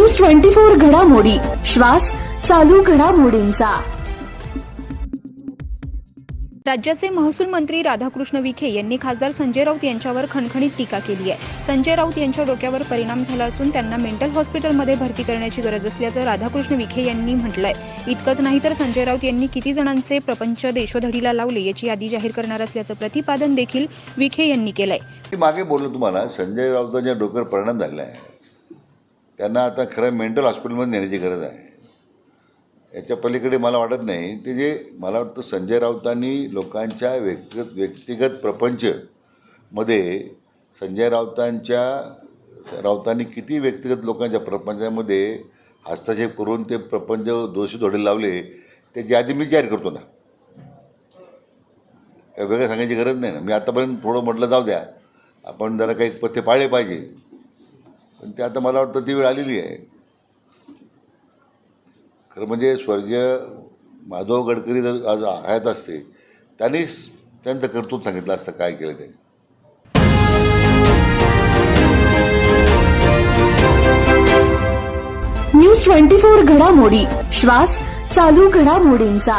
Twenty four घडामोडी. श्वास चालू घडामोडींचा. राज्याचे महसूल मंत्री राधाकृष्ण विखे यांनी खासदार संजय राऊत यांच्यावर खणखणीत टीका केली आहे. संजय राऊत यांच्या डोक्यावर परिणाम झाला असून त्यांना मेंटल हॉस्पिटलमध्ये भरती करण्याची गरज असल्याचं राधाकृष्ण विखे यांनी म्हटलंय. इतकंच नाही तर संजय राऊत यांनी किती जणांचे प्रपंच देशोधडीला लावले याची यादी जाहीर करणार असल्याचं प्रतिपादन देखील विखे यांनी केलंय. मागे बोललो तुम्हाला संजय राऊतांच्या डोक्यावर परिणाम झालेला आहे. त्यांना आता खरं मेंटल हॉस्पिटलमध्ये नेण्याची गरज आहे. याच्या पलीकडे मला वाटत नाही. ते जे मला वाटतं संजय राऊतांनी लोकांच्या व्यक्तिगत व्यक्तिगत प्रपंचमध्ये संजय राऊतांच्या राऊतांनी किती व्यक्तिगत लोकांच्या प्रपंचामध्ये हस्तक्षेप करून ते प्रपंच दोषी धोडे लावले त्याची आधी मी जाहीर करतो ना. काय वेगळं सांगायची गरज नाही ना. मी आतापर्यंत थोडं म्हटलं जाऊ द्या. आपण जरा काही पथ्य पाळले पाहिजे. ते आता मला वाटतं ती वेळ आलेली आहे. खरं म्हणजे स्वर्गीय माधव गडकरी जर आज हयात असते त्यांनीच त्यांचं कर्तृत्व सांगितलं असतं काय केलं ते. न्यूज ट्वेंटी फोर घडामोडी श्वास चालू घडामोडींचा.